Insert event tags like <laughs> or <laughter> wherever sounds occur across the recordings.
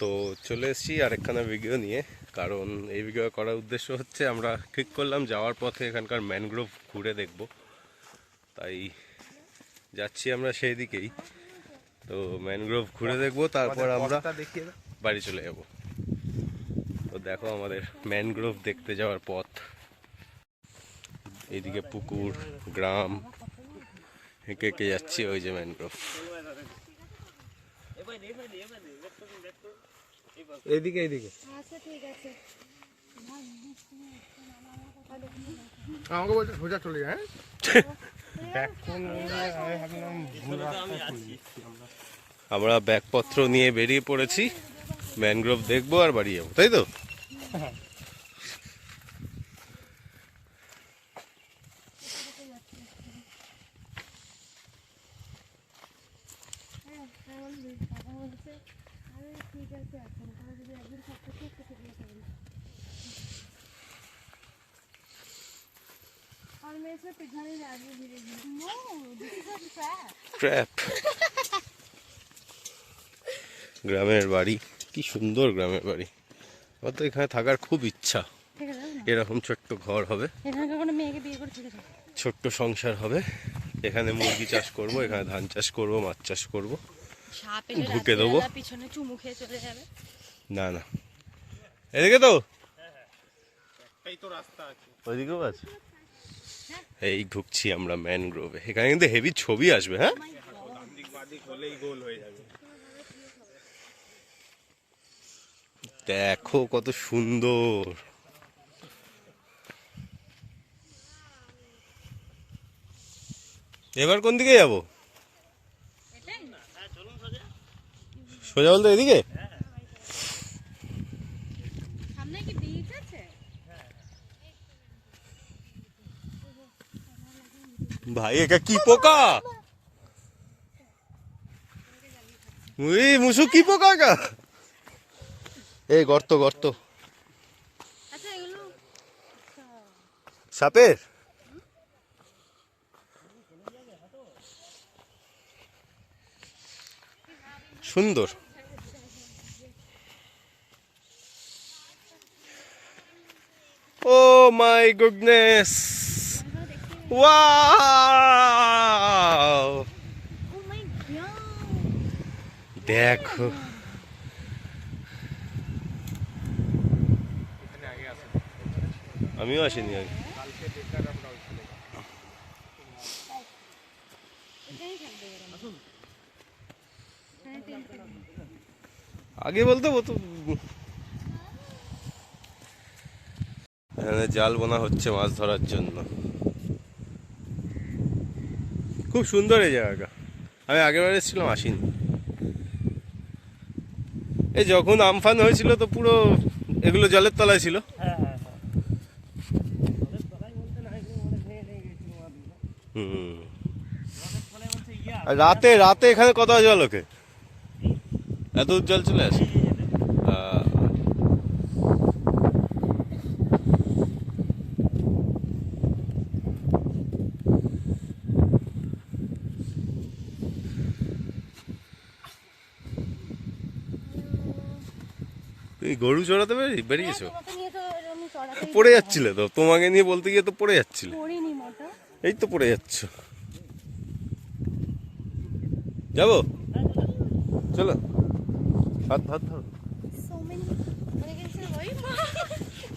তো চলে এসেছি আরেকখানা ভিডিও নিয়ে। কারণ এই ভিডিও করার উদ্দেশ্য হচ্ছে আমরা ঠিক করলাম যাওয়ার পথে এখানকার ম্যানগ্রোভ ঘুরে দেখব। তাই যাচ্ছি আমরা সেই দিকেই তো ম্যানগ্রোভ ঘুরে দেখব তারপর আমরা বাড়ি চলে যাব। তো দেখো আমাদের ম্যানগ্রোভ দেখতে যাওয়ার পথ। এইদিকে পুকুর গ্রাম হেঁকে হেঁকে যাচ্ছি ওই যে ম্যানগ্রোভ এইদিকে এইদিকে আচ্ছা ঠিক আছে। আমাকে বলছে সোজা চলে যায় হ্যাঁ? আমরা ব্যাগপত্র নিয়ে বেরিয়ে পড়েছি। ম্যানগ্রোভ দেখব আর বাড়ি যাব তাই তো? বলছে আরে ঠিক আছে এখন তাহলে যদি একদিন সব কিছু একটু সেগুলো করবে और मैं इसमें पिघलने जा रही हूँ धीरे धीरे no this is a trap trap গ্রামের বাড়ি কি সুন্দর গ্রামের বাড়ি আমার তো এখানে থাকার খুব ইচ্ছা ঠিক আছে না এরকম ছোট্ট ঘর হবে এখানকার কোনো মেয়েকে বিয়ে করে ঠিক আছে ছোট্ট সংসার হবে এখানে মুরগি চাষ করব এখানে ধান চাষ করব মাছ চাষ করব সাপ ঢুকে দেবো। পিছনে চুমু খেয়ে চলে যাবে। না না। এদিকে তো। এই তো রাস্তা আছে ওইদিকেও আছে। এই ঢুকছি আমরা ম্যানগ্রোভে। এখানে কিন্তু হেভি ছবি আসবে হ্যাঁ হয়ে? দেখো কত সুন্দর। এবার কোন দিকে যাব? সোজা বলতে এদিকে? ভাই এটা কি পোকা? উই মুসু কি পোকা এটা এই গর্ত গর্ত। আচ্ছা সাপের? সুন্দর ও my goodness wow oh my god দেখো এখানে আগে আসে আমিও আসিনি আগে কালকে বেকার আমরা ওইখানে এটাই থাকবে এরকম হ্যাঁ ঠিক আছে আগে বলতে তো এখানে জাল বোনা হচ্ছে মাছ ধরার জন্য। খুব সুন্দর এই জায়গাটা। আমি আগেরবার এসেছিলাম আসিনি। এই যখন আমফান হয়েছিল তো পুরো এগুলো জলের তলায় ছিল। হুম। আর রাতে রাতে এখানে কত জল ওকে? এত উজ্জ্বল চলে আসে? তুমি গরু চড়াতে বেরি বেরিয়েছো? চড়াতেই পড়ে যাচ্ছিলে তো? তোমাকে নিয়ে বলতে গিয়ে তো পড়ে যাচ্ছিলে। এই তো পড়ে যাচ্ছ। যাব? চলো। হাত হাত ধরো।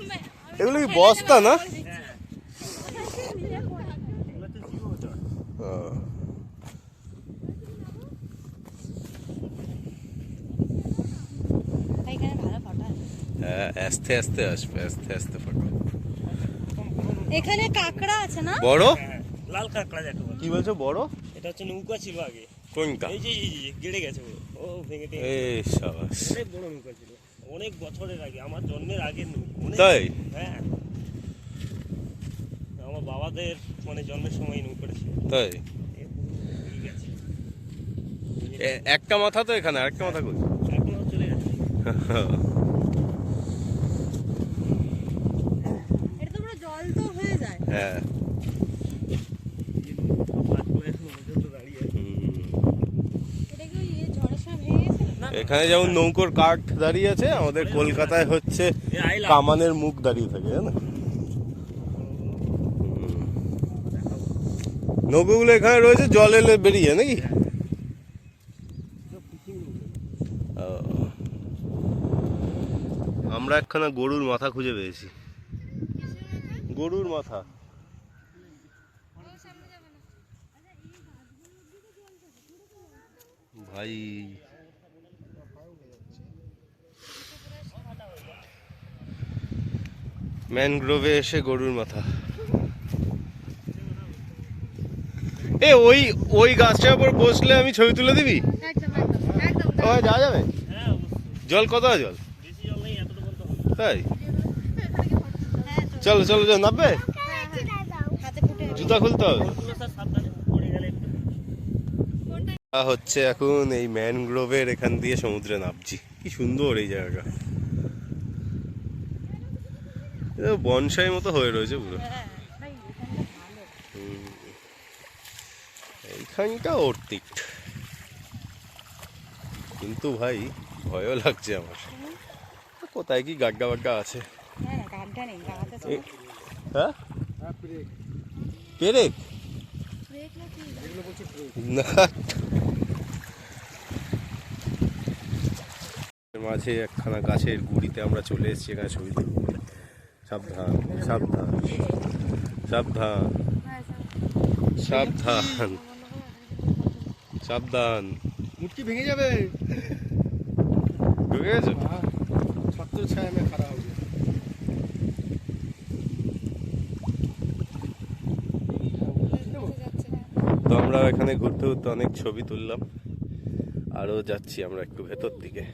মানে এগুলো কি বস্তা না আহ, এখানে ভালো ফটো হ্যাঁ আস্তে আস্তে আসবে আস্তে আস্তে ফটো। এখানে কাকড়া আছে না? বড়? লাল কাঁকড়া যাকে কি বলছো বড়? এটা হচ্ছে নৌকা ছিল আগে। কোনটা? এই যে এই যে, গেড়ে গেছে ও ভেঙে এই সাবাস। অনেক বড় নৌকা ছিল। অনেক বছরের আগে আমার জন্মের আগে অনেক তাই? হ্যাঁ। আমার বাবাদের মানে জন্মের সময় নৌকাটা ছিল। তাই? একটা মাথা তো এখানে আরেকটা মাথা কই? এখনও চলে গেছে <laughs> এটা তো পুরো জল তো হয়ে যায় হ্যাঁ পাঁচ করে এখনও পর্যন্ত দাঁড়িয়ে আছে। হুম। এটা কি ওই ঝড়ের সময় ভেঙে গেছিল না এ- এখানে যেমন নৌকোর কাঠ দাঁড়িয়ে আছে, আমাদের কলকাতায় হচ্ছে কামানের মুখ দাঁড়িয়ে থাকে, জানো? নৌকোগুলো এখানে রয়েছে, জল এলে বেরিয়ে নাকি? আমরা একখানা গরুর মাথা খুঁজে পেয়েছি। গরুর মাথা? ভাই। ম্যানগ্রোভে এসে গরুর মাথা। এ ওই ওই গাছটার উপর বসলে আমি ছবি তুলে দিবি? যাওয়া যাবে? হ্যাঁ জল কত জল? জল নেই এতটুকু তো হবে তাই? হ্যাঁ চলো চলো চলো নামবে? হাতে জুতা খুলতে হবে ওগুলো স্যার সাবধানে পড়ে গেলে একটু আ, হচ্ছে এখন এই ম্যানগ্রোভের এখান দিয়ে সমুদ্রে নামছি। কি সুন্দর এই জায়গা এটা বনসাই মতো হয়ে রয়েছে পুরো। হ্যাঁ হুম। এইখানটা অর্তিক কিন্তু ভাই ভয়ও লাগছে আমার। কোথায় কি গাড্ডা বাড্ডা আছে? হ্যাঁ হ্যাঁ হ্যাঁ? পেরেক ব্রেক নাকি এগুলো বলছি ব্রেক না এর মাঝে একখানা গাছের গুড়িতে আমরা চলে এসেছি এখানে ছবি তুলব সাবধান সাবধান সাবধান সাবধান সাবধান। মুটকি ভেঙে যাবে। ঢুকে গেছো? হ্যাঁ ছত্র ছায়া খারাপ হবে যাচ্ছে না তো আমরা এখানে ঘুরতে ঘুরতে অনেক ছবি তুললাম। আরও যাচ্ছি আমরা একটু ভেতর দিকে।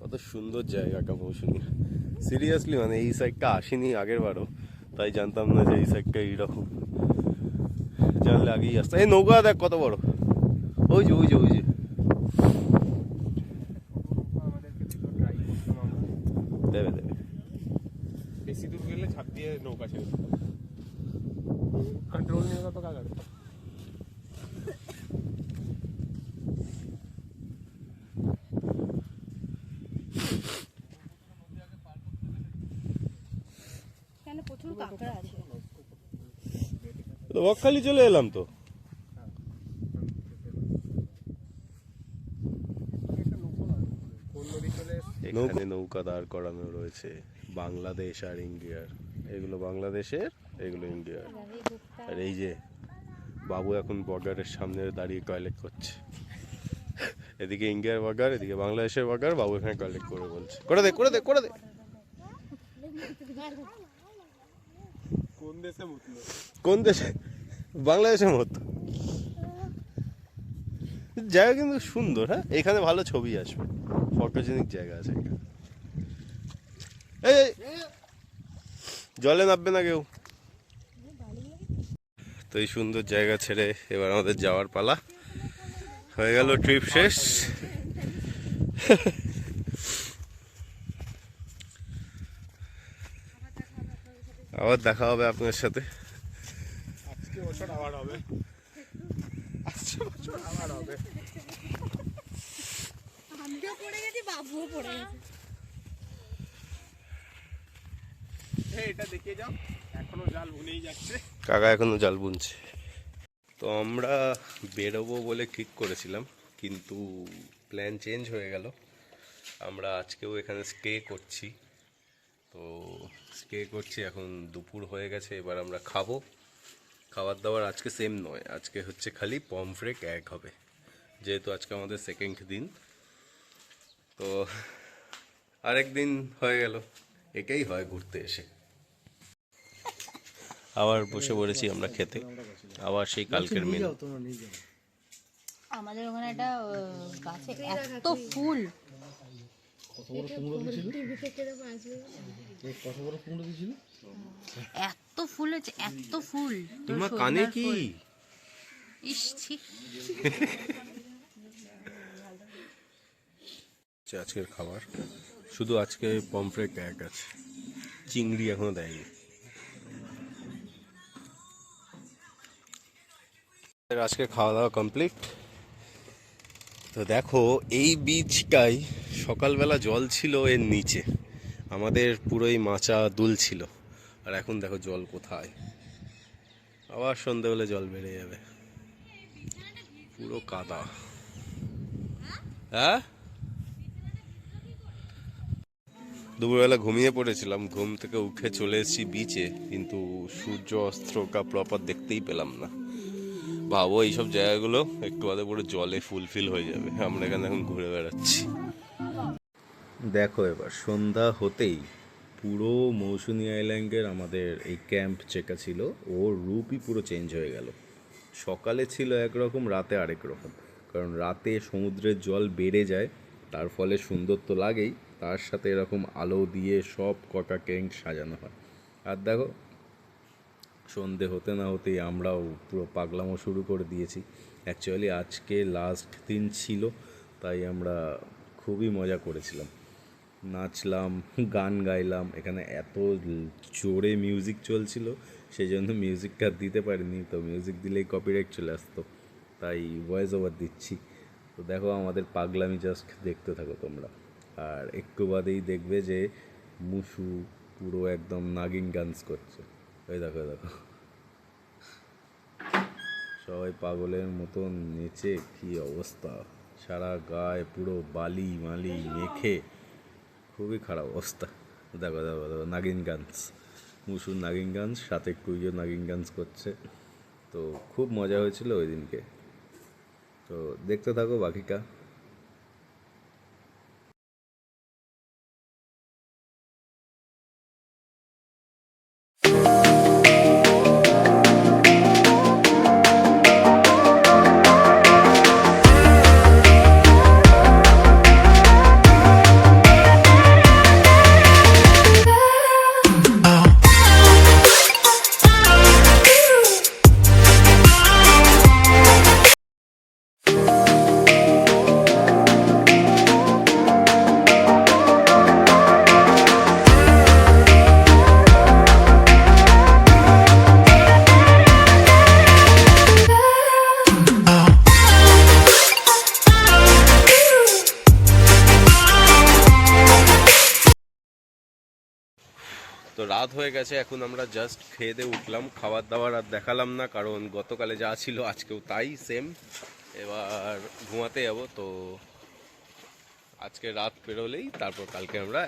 কত সুন্দর জায়গা কামৌসুনি সিরিয়াসলি মানে এই সাইডটা আসিনি আগের বারও তাই জানতাম না যে এই সাইডটা এইরকম। জানলে আগেই আসতাম এই নৌকা দেখ কত বড়। ওই যে ওই যে ওই যে। দেবে দেবে বেশি দূর গেলে ছাপ দিয়ে নৌকা ছেড়ে কন্ট্রোল নিয়ে কত বকখালি চলে এলাম তো। এখানে নৌকা দাঁড় করানো রয়েছে বাংলাদেশ আর ইন্ডিয়ার। এগুলো বাংলাদেশের এগুলো ইন্ডিয়ার। আর এই যে বাবু এখন বর্ডারের সামনে দাঁড়িয়ে টয়লেট করছে। এদিকে ইন্ডিয়ার বর্ডার এদিকে বাংলাদেশের বর্ডার বাবু এখানে টয়লেট করে বলছে। করে দে করে দে করে দে। কোন দেশে কোন দেশে? বাংলাদেশের মতো। জায়গা কিন্তু সুন্দর হ্যাঁ? এখানে ভালো ছবি আসবে। ফটোজেনিক জায়গা আছে এখানে। এই জলে নামবে না কেউ। তো এই সুন্দর জায়গা ছেড়ে এবার আমাদের যাওয়ার পালা। হয়ে গেল ট্রিপ শেষ। আবার দেখা হবে আপনার সাথে। বছর আবার হবে। বছর আবার হবে। আমিও পড়ে গেছি বাবুও পড়ে গেছে। এটা দেখে যাও। এখনও জাল বুনেই যাচ্ছে। কাকা এখনও জাল বুনছে। তো আমরা বেরোবো বলে ঠিক করেছিলাম কিন্তু প্ল্যান চেঞ্জ হয়ে গেল। আমরা আজকেও এখানে স্টে করছি। তো স্টে করছি এখন দুপুর হয়ে গেছে এবার আমরা খাব। খাবার দাবার আজকে সেম নয়। আজকে হচ্ছে খালি পমফ্রেক এক হবে। যেহেতু আজকে আমাদের সেকেন্ড দিন তো আরেক দিন হয়ে গেল। এটাই হয় ঘুরতে এসে। আবার বসে পড়েছি আমরা খেতে। আবার সেই কালকের মেনু আমাদের ওখানে একটা গাছে এত ফুল। এত ফুল হচ্ছে এত ফুল। তোমার কানে কি? ইস হচ্ছে আজকের খাবার। শুধু আজকে পমফ্রেট এক আছে। চিংড়ি এখনও দেয়নি। আজকে খাওয়া দাওয়া কমপ্লিট তো দেখো এই বীজটাই সকালবেলা জল ছিল এর নিচে। আমাদের পুরোই মাচা দুল ছিল। আর এখন দেখো জল কোথায়। আবার সন্ধে হলে জল বেড়ে যাবে। পুরো কাদা। হ্যাঁ? দুপুরবেলা ঘুমিয়ে পড়েছিলাম, ঘুম থেকে উঠে চলে এসেছি বিচে কিন্তু সূর্য, অস্ত্র কা প্রপার দেখতেই পেলাম না। ভাবো এইসব জায়গাগুলো একটু বাদে পুরো জলে ফুলফিল হয়ে যাবে। আমরা এখানে এখন ঘুরে বেড়াচ্ছি। দেখো এবার, সন্ধ্যা হতেই পুরো মৌসুনি আইল্যান্ডের আমাদের এই ক্যাম্প চেকা ছিল, ওর রূপই পুরো চেঞ্জ হয়ে গেল। সকালে ছিল একরকম, রাতে আরেক রকম। কারণ রাতে সমুদ্রের জল বেড়ে যায়, তার ফলে সুন্দর তো লাগেই, তার সাথে এরকম আলো দিয়ে সব কটা ক্যাঙ্ক সাজানো হয়। আর দেখো, সন্ধে হতে না হতেই আমরাও পুরো পাগলামো শুরু করে দিয়েছি। অ্যাকচুয়ালি আজকে লাস্ট দিন ছিল, তাই আমরা খুবই মজা করেছিলাম। নাচলাম, গান গাইলাম, এখানে এত জোরে মিউজিক চলছিল সেই জন্য মিউজিকটা দিতে পারিনি, তো মিউজিক দিলেই কপিরাইট চলে আসতো, তাই ভয়েস ওভার দিচ্ছি। তো দেখো আমাদের পাগলামি জাস্ট দেখতে থাকো তোমরা। আর একটু বাদেই দেখবে যে মুসু পুরো একদম নাগিন গান্স করছে। ওই দেখো দেখো। সবাই পাগলের মতন নেচে কি অবস্থা? সারা গায়ে পুরো বালি মালি মেখে খুবই খারাপ অবস্থা। দেখো দেখো দেখো, নাগিন গান্স। মুসুর নাগিন গান্স সাথে কুইও নাগিন গান্স করছে। তো খুব মজা হয়েছিল ওই দিনকে। তো দেখতে থাকো বাকিটা। রাত হয়ে গেছে, এখন আমরা জাস্ট খেয়ে দিয়ে উঠলাম, খাবার দাবার আর দেখালাম না, কারণ গতকালে যা ছিল আজকেও তাই সেম এবার ঘুমাতে যাব, তো আজকে রাত পেরোলেই তারপর কালকে আমরা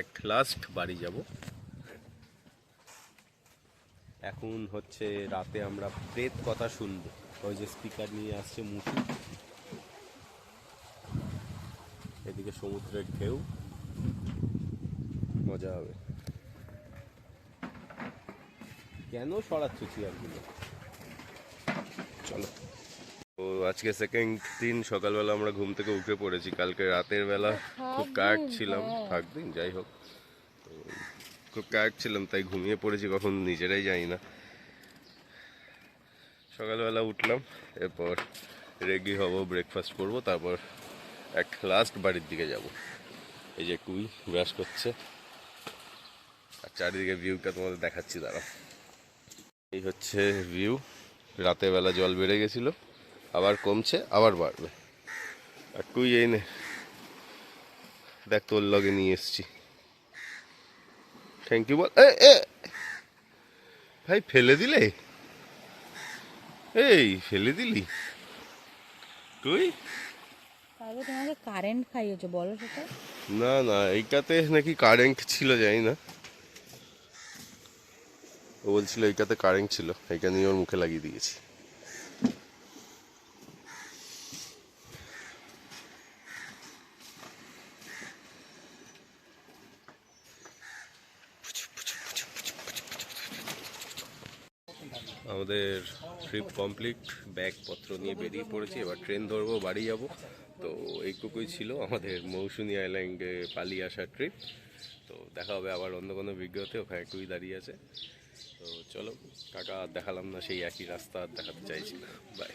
এক লাস্ট বাড়ি যাব। এখন হচ্ছে রাতে আমরা প্রেত কথা শুনব। ওই যে স্পিকার নিয়ে আসছে মুসু এদিকে সমুদ্রের ঢেউ। মজা হবে। কেন সরাচ্ছ চেয়ারগুলো? চলো। তো আজকে সেকেন্ড দিন সকালবেলা আমরা ঘুম থেকে উঠে পড়েছি। কালকে রাতের বেলা খুব কাক ছিলাম থাকদিন যাই হোক। তো খুব কাক ছিলাম তাই ঘুমিয়ে পড়েছি কখন নিজেরাই জানি না। সকালবেলা উঠলাম এরপর রেডি হব ব্রেকফাস্ট করব তারপর এক লাস্ট বাড়ির দিকে যাব। এই যে কুই ব্রাশ করছে। আর চারিদিকে ভিউটা তোমাদের দেখাচ্ছি দাঁড়া এই হচ্ছে ভিউ রাতের বেলা জল বেড়ে গেছিল আবার কমছে আবার বাড়বে। আর তুই এই নে দেখ তোর লগে নিয়ে এসছি। থ্যাংক ইউ বল। এ, এ! ভাই ফেলে দিলে? এই ফেলে দিলি? তুই? তারপর তোমাকে কারেন্ট খাইয়েছো বলো সেটা। না না এইটাতে নাকি কারেন্ট ছিল জানি না। ও বলছিল, এইটাতে কারেন্ট ছিল, এইটা নিয়ে ওর মুখে লাগিয়ে দিয়েছি। আমাদের ট্রিপ কমপ্লিট ব্যাগপত্র নিয়ে বেরিয়ে পড়েছি, এবার ট্রেন ধরবো, বাড়ি যাব। তো এইটুকুই ছিল আমাদের মৌসুনি আইল্যান্ডে পালিয়ে আসার ট্রিপ তো দেখা হবে আবার অন্য কোনো ভিডিওতে ওখানে একটুই দাঁড়িয়ে আছে। চলো কাকা দেখালাম না সেই একই রাস্তা দেখাতে চাইছি না বাই